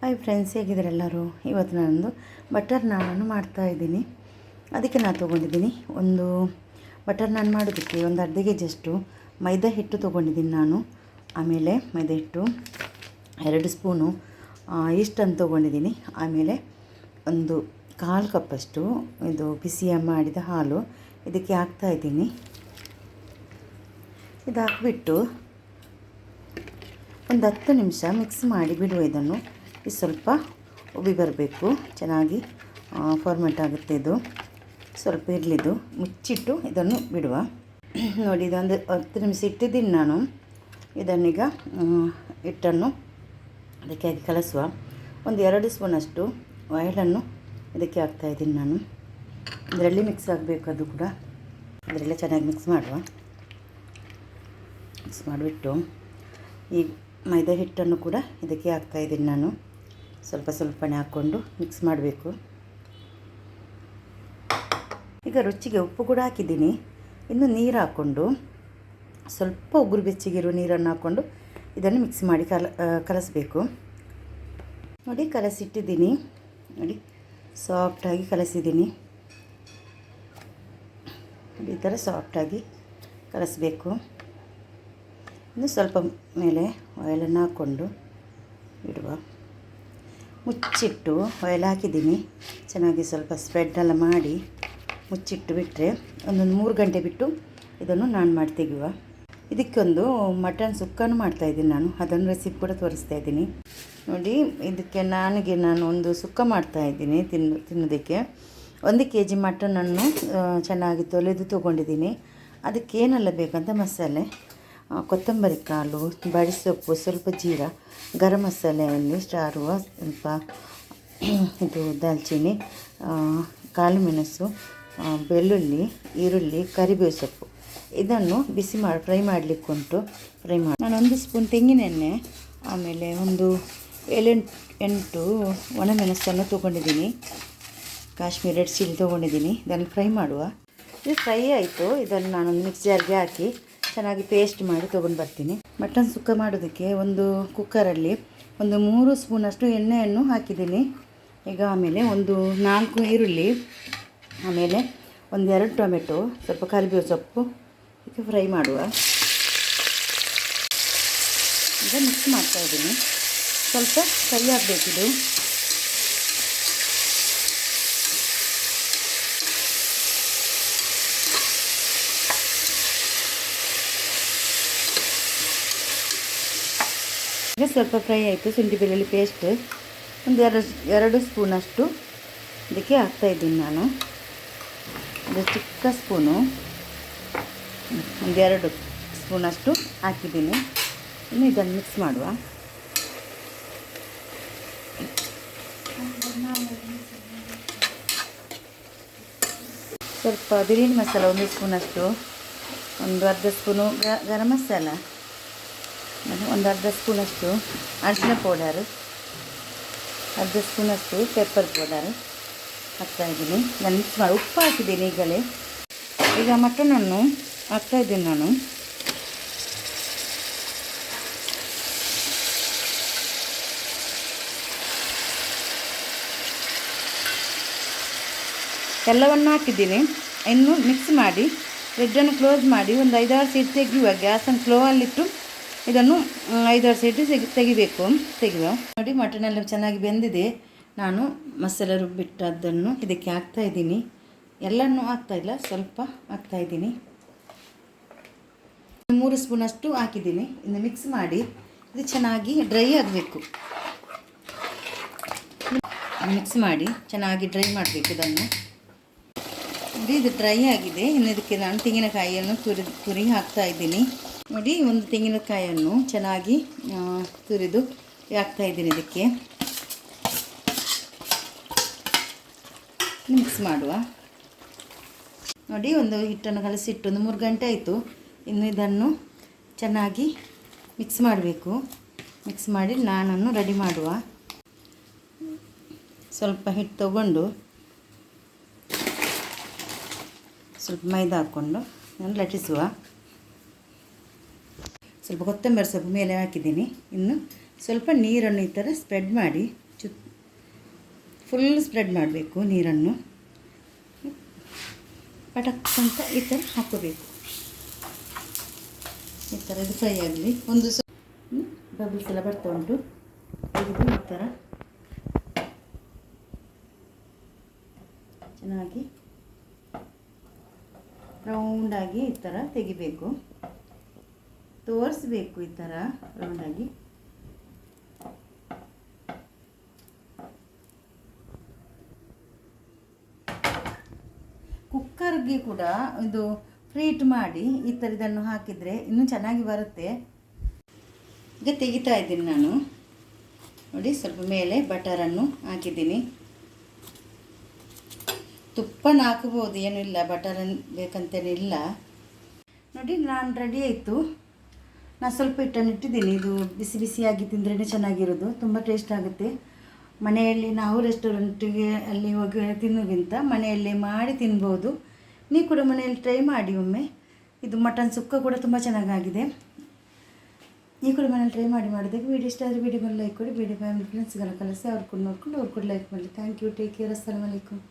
Hi friends, ಹೇಗಿದ್ದಾರೆ ಎಲ್ಲರೂ? ಇವತ್ತು ನಾನೊಂದು ಬಟರ್ ನಾನನ್ನು ಮಾಡ್ತಾ ಇದ್ದೀನಿ. ಅದಕ್ಕೆ ನಾನು ತೊಗೊಂಡಿದ್ದೀನಿ ಒಂದು ಬಟರ್ ನಾನ್ ಮಾಡೋದಕ್ಕೆ ಒಂದು ಅರ್ಧ ಕೆ ಜಿಯಷ್ಟು ಮೈದಾ ಹಿಟ್ಟು ತೊಗೊಂಡಿದ್ದೀನಿ ನಾನು. ಆಮೇಲೆ ಮೈದಾ ಹಿಟ್ಟು ಎರಡು ಸ್ಪೂನು ಇಷ್ಟನ್ನು ತೊಗೊಂಡಿದ್ದೀನಿ. ಆಮೇಲೆ ಒಂದು ಕಾಲು ಕಪ್ಪಷ್ಟು ಇದು ಬಿಸಿಯ ಮಾಡಿದ ಹಾಲು ಇದಕ್ಕೆ ಹಾಕ್ತಾ ಇದ್ದೀನಿ. ಇದು ಹಾಕ್ಬಿಟ್ಟು ಒಂದು ಹತ್ತು ನಿಮಿಷ ಮಿಕ್ಸ್ ಮಾಡಿ ಬಿಡುವ ಇದನ್ನು. ಇದು ಸ್ವಲ್ಪ ಉಬ್ಬಿ ಬರಬೇಕು. ಚೆನ್ನಾಗಿ ಫಾರ್ಮೆಟ್ ಆಗುತ್ತೆ ಇದು. ಸ್ವಲ್ಪ ಇರಲಿದ್ದು ಮುಚ್ಚಿಟ್ಟು ಇದನ್ನು ಬಿಡುವ. ನೋಡಿ, ಇದೊಂದು ಹತ್ತು ನಿಮಿಷ ಇಟ್ಟಿದ್ದೀನಿ ನಾನು. ಇದನ್ನೀಗ ಹಿಟ್ಟನ್ನು ಅದಕ್ಕೆ ಹಾಕಿ ಕಲಸುವ. ಒಂದು ಎರಡು ಸ್ಪೂನಷ್ಟು ಆಯಿಲನ್ನು ಇದಕ್ಕೆ ಹಾಕ್ತಾಯಿದ್ದೀನಿ ನಾನು. ಅದರಲ್ಲಿ ಮಿಕ್ಸ್ ಆಗಬೇಕು ಅದು ಕೂಡ. ಅದರಲ್ಲೇ ಚೆನ್ನಾಗಿ ಮಿಕ್ಸ್ ಮಾಡುವ. ಮಿಕ್ಸ್ ಮಾಡಿಬಿಟ್ಟು ಈ ಮೈದಾ ಹಿಟ್ಟನ್ನು ಕೂಡ ಇದಕ್ಕೆ ಹಾಕ್ತಾಯಿದ್ದೀನಿ ನಾನು. ಸ್ವಲ್ಪ ಸ್ವಲ್ಪನೇ ಹಾಕ್ಕೊಂಡು ಮಿಕ್ಸ್ ಮಾಡಬೇಕು. ಈಗ ರುಚಿಗೆ ಉಪ್ಪು ಕೂಡ ಹಾಕಿದ್ದೀನಿ. ಇನ್ನು ನೀರು ಹಾಕ್ಕೊಂಡು ಸ್ವಲ್ಪ ಉಗುರು ಬೆಚ್ಚಗಿರೋ ನೀರನ್ನು ಹಾಕ್ಕೊಂಡು ಇದನ್ನು ಮಿಕ್ಸ್ ಮಾಡಿ ಕಲ ಕಲಸಬೇಕು. ನೋಡಿ ಕಲಸಿಟ್ಟಿದ್ದೀನಿ. ನೋಡಿ ಸಾಫ್ಟಾಗಿ ಕಲಸಿದ್ದೀನಿ. ಈ ಥರ ಸಾಫ್ಟಾಗಿ ಕಲಸಬೇಕು. ಇನ್ನು ಸ್ವಲ್ಪ ಮೇಲೆ ಆಯಿಲನ್ನು ಹಾಕ್ಕೊಂಡು ಇಡುವ. ಮುಚ್ಚಿಟ್ಟು ಆಯಿಲ್ ಹಾಕಿದ್ದೀನಿ. ಚೆನ್ನಾಗಿ ಸ್ವಲ್ಪ ಸ್ಪ್ರೆಡ್ಡೆಲ್ಲ ಮಾಡಿ ಮುಚ್ಚಿಟ್ಟು ಬಿಟ್ಟರೆ ಒಂದೊಂದು ಮೂರು ಗಂಟೆ ಬಿಟ್ಟು ಇದನ್ನು ನಾನು ಮಾಡಿ ಇದಕ್ಕೊಂದು ಮಟನ್ ಸುಕ್ಕನೂ ಮಾಡ್ತಾಯಿದ್ದೀನಿ ನಾನು. ಅದನ್ನು ರೆಸಿಪಿ ಕೂಡ ತೋರಿಸ್ತಾ ಇದ್ದೀನಿ. ನೋಡಿ, ಇದಕ್ಕೆ ನನಗೆ ನಾನು ಒಂದು ಸುಕ್ಕ ಮಾಡ್ತಾಯಿದ್ದೀನಿ ತಿನ್ನು, ತಿನ್ನೋದಕ್ಕೆ. ಒಂದು ಕೆ ಜಿ ಮಟನನ್ನು ಚೆನ್ನಾಗಿ ತೊಳೆದು ತೊಗೊಂಡಿದ್ದೀನಿ. ಅದಕ್ಕೇನೆಲ್ಲ ಬೇಕಂತ ಮಸಾಲೆ. ಕೊತ್ತಂಬರಿ ಕಾಳು ಬಡಿಸೊಪ್ಪು ಸ್ವಲ್ಪ ಜೀರ, ಗರಂ ಮಸಾಲೆಯಲ್ಲಿ ಸ್ಟಾರುವ ಸ್ವಲ್ಪ ಇದು ದಾಲ್ಚಿನ್ನಿ ಕಾಳು ಮೆಣಸು ಬೆಳ್ಳುಳ್ಳಿ, ಈರುಳ್ಳಿ, ಕರಿಬೇವು ಸೊಪ್ಪು. ಇದನ್ನು ಬಿಸಿ ಮಾಡಿ ಫ್ರೈ ಮಾಡಲಿಕ್ಕುಂಟು ಫ್ರೈ ಮಾಡಿ ನಾನು ಒಂದು ಸ್ಪೂನ್ ತೆಂಗಿನೆಣ್ಣೆ, ಆಮೇಲೆ ಒಂದು ಏಳೆಂಟು ಎಂಟು ಒಣಮೆಣಸನ್ನು ತೊಗೊಂಡಿದ್ದೀನಿ. ಕಾಶ್ಮೀರಿ ರೆಡ್ ಚಿಲ್ಲಿ ತೊಗೊಂಡಿದ್ದೀನಿ. ಇದನ್ನು ಫ್ರೈ ಮಾಡುವ. ಇದು ಫ್ರೈ ಆಯಿತು. ಇದನ್ನು ನಾನೊಂದು ಮಿಕ್ಸರ್ಗೆ ಹಾಕಿ ಚೆನ್ನಾಗಿ ಪೇಸ್ಟ್ ಮಾಡಿ ತೊಗೊಂಡು ಬರ್ತೀನಿ. ಮಟನ್ ಸುಕ್ಕ ಮಾಡೋದಕ್ಕೆ ಒಂದು ಕುಕ್ಕರಲ್ಲಿ ಒಂದು ಮೂರು ಸ್ಪೂನಷ್ಟು ಎಣ್ಣೆಯನ್ನು ಹಾಕಿದ್ದೀನಿ. ಈಗ ಆಮೇಲೆ ಒಂದು ನಾಲ್ಕು ಈರುಳ್ಳಿ, ಆಮೇಲೆ ಒಂದೆರಡು ಟೊಮೆಟೊ, ಸ್ವಲ್ಪ ಕರಿಬೇವು ಸೊಪ್ಪು, ಇದಕ್ಕೆ ಫ್ರೈ ಮಾಡುವ. ಈಗ ಮಿಕ್ಸ್ ಮಾಡ್ತಾಯಿದ್ದೀನಿ ಸ್ವಲ್ಪ ಸರಿಯಾಗಬೇಕಿದು ಈಗ ಸ್ವಲ್ಪ ಫ್ರೈ ಆಯಿತು, ಶುಂಠಿ ಬೆಳ್ಳುಳ್ಳಿ ಪೇಸ್ಟ್ ಒಂದು ಎರಡು ಎರಡು ಸ್ಪೂನಷ್ಟು ಇದಕ್ಕೆ ಹಾಕ್ತಾಯಿದ್ದೀನಿ ನಾನು. ಒಂದು ಚಿಕ್ಕ ಸ್ಪೂನು ಒಂದೆರಡು ಸ್ಪೂನಷ್ಟು ಹಾಕಿದ್ದೀನಿ. ಇನ್ನು ಇದನ್ನು ಮಿಕ್ಸ್ ಮಾಡುವ. ಸ್ವಲ್ಪ ಬಿರಿಯಾನಿ ಮಸಾಲ ಒಂದು ಸ್ಪೂನಷ್ಟು ಒಂದು ಅರ್ಧ ಸ್ಪೂನು ಗರಂ ಮಸಾಲ. ಒಂದು ಅರ್ಧ ಸ್ಪೂನಷ್ಟು ಅರಿಶಿನ ಪೌಡರ್, ಅರ್ಧ ಸ್ಪೂನಷ್ಟು ಪೆಪ್ಪರ್ ಪೌಡರ್ ಹಾಕ್ತಾಯಿದ್ದೀನಿ ನಾನು ಮಿಕ್ಸ್ ಮಾಡಿ. ಉಪ್ಪು ಹಾಕಿದ್ದೀನಿ ಈಗಲೇ. ಈಗ ಮಟನನ್ನು ಹಾಕ್ತಾಯಿದ್ದೀನಿ ನಾನು. ಎಲ್ಲವನ್ನು ಹಾಕಿದ್ದೀನಿ. ಇನ್ನು ಮಿಕ್ಸ್ ಮಾಡಿ ಫ್ರಿಡ್ಜನ್ನು ಕ್ಲೋಸ್ ಮಾಡಿ, ಒಂದು ಐದಾರು ಸೀಟ್ ತೆಗೆಯುವ ಗ್ಯಾಸನ್ನು ಸ್ಲೋವಲ್ಲಿಟ್ಟು ಇದನ್ನು ಐದಾರು ಸೈಟು ತೆಗಿ, ತೆಗಿಬೇಕು. ತೆಗೆಯುವ ನೋಡಿ ಮಟನ್ ಎಲ್ಲ ಚೆನ್ನಾಗಿ ಬೆಂದಿದೆ. ನಾನು ಮಸಾಲೆ ರುಬ್ಬಿಟ್ಟದ್ದನ್ನು ಇದಕ್ಕೆ ಹಾಕ್ತಾ ಇದ್ದೀನಿ. ಎಲ್ಲನೂ ಹಾಕ್ತಾಯಿಲ್ಲ ಸ್ವಲ್ಪ ಹಾಕ್ತಾ ಇದ್ದೀನಿ. ಮೂರು ಸ್ಪೂನಷ್ಟು ಹಾಕಿದ್ದೀನಿ. ಇನ್ನು ಮಿಕ್ಸ್ ಮಾಡಿ. ಇದು ಚೆನ್ನಾಗಿ ಡ್ರೈ ಆಗಬೇಕು. ಮಿಕ್ಸ್ ಮಾಡಿ, ಚೆನ್ನಾಗಿ ಡ್ರೈ ಮಾಡಬೇಕು ಇದನ್ನು. ಇದು ಡ್ರೈ ಆಗಿದೆ. ಇನ್ನು ಇದಕ್ಕೆ ನಾನು ತೆಂಗಿನಕಾಯಿಯನ್ನು ತುರಿ ತುರಿ ಹಾಕ್ತಾ ಇದ್ದೀನಿ. ನೋಡಿ ಒಂದು ತೆಂಗಿನಕಾಯನ್ನು ಚೆನ್ನಾಗಿ ತುರಿದು ಹಾಕ್ತಾ ಇದ್ದೀನಿ ಇದಕ್ಕೆ. ಮಿಕ್ಸ್ ಮಾಡುವ. ನೋಡಿ, ಒಂದು ಹಿಟ್ಟನ್ನು ಕಲಸಿಟ್ಟು ಒಂದು ಮೂರು ಗಂಟೆ ಆಯಿತು. ಇನ್ನು ಇದನ್ನು ಚೆನ್ನಾಗಿ ಮಿಕ್ಸ್ ಮಾಡಬೇಕು. ಮಿಕ್ಸ್ ಮಾಡಿ ನಾನನ್ನು ರೆಡಿ ಮಾಡುವ. ಸ್ವಲ್ಪ ಹಿಟ್ಟು ತಗೊಂಡು, ಸ್ವಲ್ಪ ಮೈದಾ ಹಾಕ್ಕೊಂಡು ನಾನು ಲಟ್ಟಿಸುವ. ಸ್ವಲ್ಪ ಕೊತ್ತಂಬರಿ ಸೊಪ್ಪು ಮೇಲೆ ಹಾಕಿದ್ದೀನಿ. ಇನ್ನು ಸ್ವಲ್ಪ ನೀರನ್ನು ಈ ಥರ ಸ್ಪ್ರೆಡ್ ಮಾಡಿ ಫುಲ್ ಸ್ಪ್ರೆಡ್ ಮಾಡಬೇಕು ನೀರನ್ನು. ಪಟಕ್ ಅಂತ ಈ ಥರ ಹಾಕೋಬೇಕು. ಈ ಥರ ಇದು ಫ್ರೈ ಆಗಲಿ. ಒಂದು ಸ ಬಬಲ್ಸ್ ಎಲ್ಲ ಬರ್ತಾ ಉಂಟು. ತೆಗೆದು ಈ ಥರ. ಚೆನ್ನಾಗಿ ರೌಂಡಾಗಿ ಈ ಥರ ತೆಗಿಬೇಕು. ತೋರಿಸ್ಬೇಕು ಈ ಥರ ರೌಂಡಾಗಿ ಕುಕ್ಕರ್ಗೆ ಕೂಡ ಇದು ಫ್ರೀಟ್ ಮಾಡಿ ಈ ಥರ ಇದನ್ನು ಹಾಕಿದರೆ ಇನ್ನೂ ಚೆನ್ನಾಗಿ ಬರುತ್ತೆ. ಈಗ ತೆಗಿತಾ ಇದ್ದೀನಿ ನಾನು. ನೋಡಿ, ಸ್ವಲ್ಪ ಮೇಲೆ ಬಟರನ್ನು ಹಾಕಿದ್ದೀನಿ. ತುಪ್ಪನ ಹಾಕಬಹುದು ಏನೂ ಇಲ್ಲ. ಬಟರ್ ಬೇಕಂತೇನಿಲ್ಲ. ನೋಡಿ, ನಾನು ರೆಡಿ ಆಯಿತು. ನಾನು ಸ್ವಲ್ಪ ಹಿಟ್ಟನ್ನು ಇಟ್ಟಿದ್ದೀನಿ. ಇದು ಬಿಸಿ ಬಿಸಿಯಾಗಿ ತಿಂದ್ರೇ ಚೆನ್ನಾಗಿರೋದು. ತುಂಬ ಟೇಸ್ಟ್ ಆಗುತ್ತೆ. ಮನೆಯಲ್ಲಿ ನಾವು ರೆಸ್ಟೋರೆಂಟಿಗೆ ಅಲ್ಲಿ ಹೋಗಿ ತಿನ್ನೋಗಿಂತ ಮನೆಯಲ್ಲೇ ಮಾಡಿ ತಿನ್ಬೋದು. ನೀವು ಕೂಡ ಮನೆಯಲ್ಲಿ ಟ್ರೈ ಮಾಡಿ ಒಮ್ಮೆ. ಇದು ಮಟನ್ ಸುಕ್ಕ ಕೂಡ ತುಂಬ ಚೆನ್ನಾಗಾಗಿದೆ. ನೀವು ಕೂಡ ಮನೇಲಿ ಟ್ರೈ ಮಾಡಿ ಮಾಡಿದಾಗ ವೀಡಿಯೋ ಇಷ್ಟ ಆದರೆ ವೀಡಿಯೋ ಲೈಕ್ ಕೊಡಿ. ವೀಡಿಯೋ ಫ್ಯಾಮಿಲಿ ಫ್ರೆಂಡ್ಸ್ಗೆಲ್ಲ ಕಳಿಸಿ, ಅವ್ರು ಕೂಡ ನೋಡ್ಕೊಂಡು, ಅವ್ರು ಕೂಡ ಲೈಕ್ ಮಾಡಿ. ಥ್ಯಾಂಕ್ ಯು ಟೇಕ್ ಕೇರ್ ಅಸ್ಸಲಾಮ್ ಅಲೈಕುಮ್